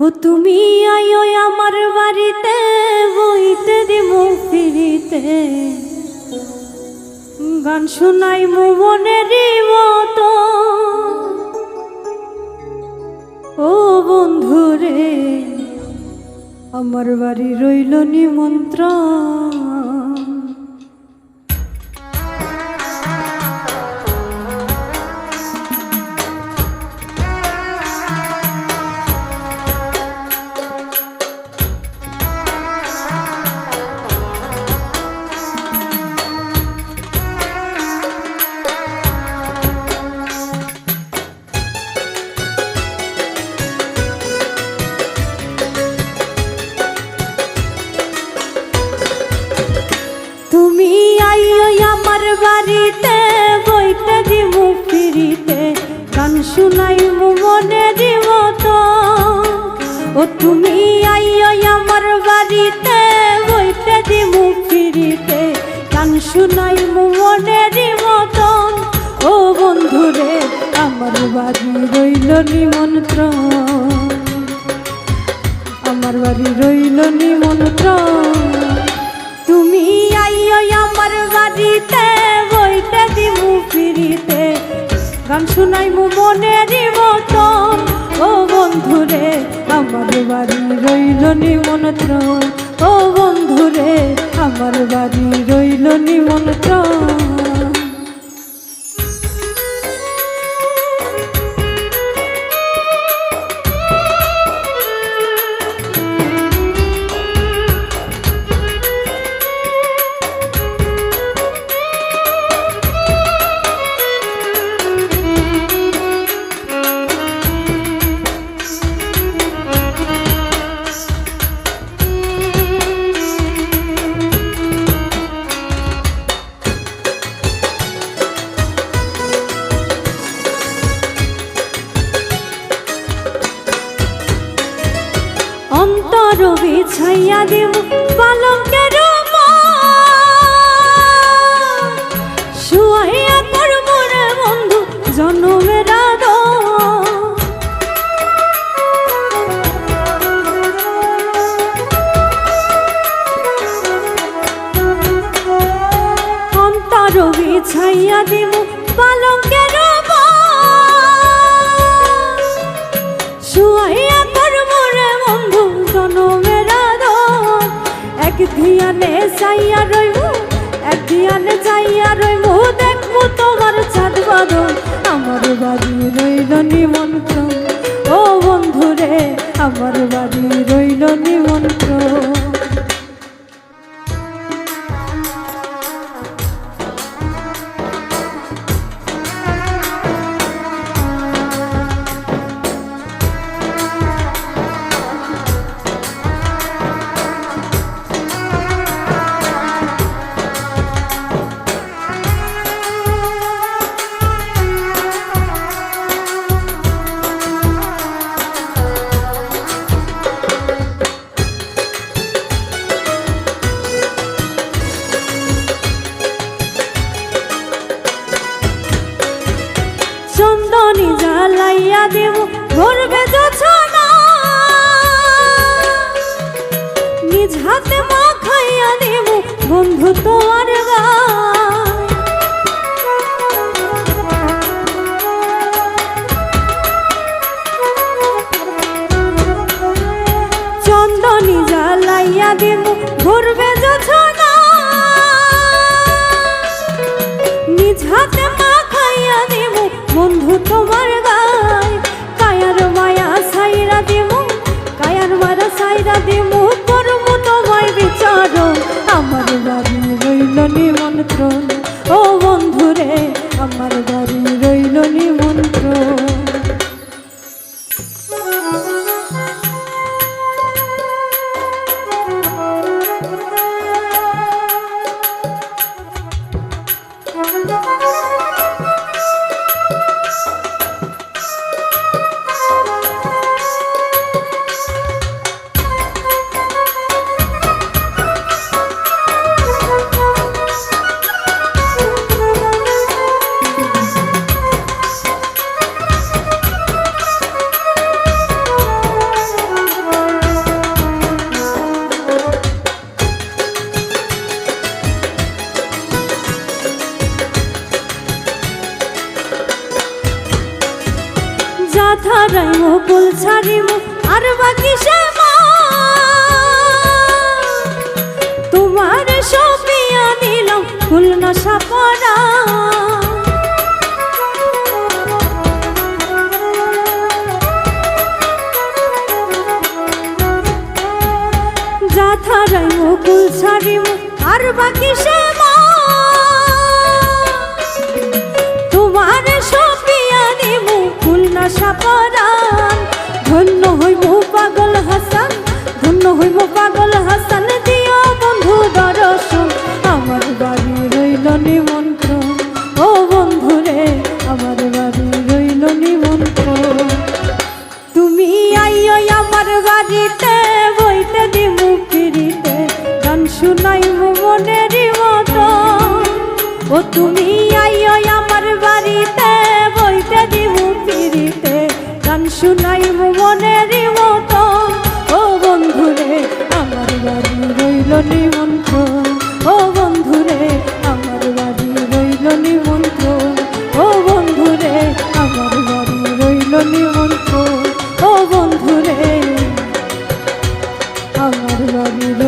ও তুমি আয়ো আমার বাড়িতে, বইতে দিব ফিরিতে। গান শোনাই মনের মতো। ও বন্ধুরে, আমার বাড়ি রইল নিমন্ত্রণ। বাড়িতে, বইতে দিব ফিরিতে। গান শুনাই মনে দিব তো ও তুমি আইও আমার বাড়িতে, বইতে দিব ফিরিতে। গান শুনাই মনে দিব তো ও বন্ধুরে, আমার বাড়ি রইল নিমন্ত্রণ। আমার বাড়ি রইল নিমন্ত্রণ। তুমি আইও আমার বাড়িতে বইতে দিমু ফিরিতে। গান মনে মতন। ও বন্ধুরে, আমার বাড়ি রইল নিমন্ত্রণ। ও বন্ধুরে, আমার বাড়ি রইল নিমন্ত্রণ। অন্তর বিছাইয়া দিব পালঙ্কের শুয়াইয়া করব রে বন্ধু জনমের বিছাইয়া দিব চাইয়া রইব এক ধিয়ানে চাইয়া রইব দেখব তোমার চাঁদ বাদল আমার বাড়ি রইল নিমন্ত্রণ। ও বন্ধুরে, আমার বাড়ি রইল নিমন্ত্রণ। যাথারাই মুকুল ছাড়িব, আর বাকি সে তোমার সপিয়া নিলাম ফুল নশা পরা যাথারাই মুকুল ছাড়িব, আর বাকি সে ও তুমি আইও আমার বাড়িতে, বইতে দিমু ফিরিতে। গান শুনাই মনের মতো। ও বন্ধুরে, আমার বাড়ি রইল নিমন্ত্রণ। ও বন্ধুরে, আমার বাড়ি রইল নিমন্ত্রণ। ও বন্ধুরে, আমার বাড়ি রইল নিমন্ত্রণ। ও বন্ধুরে, আমার বাড়ি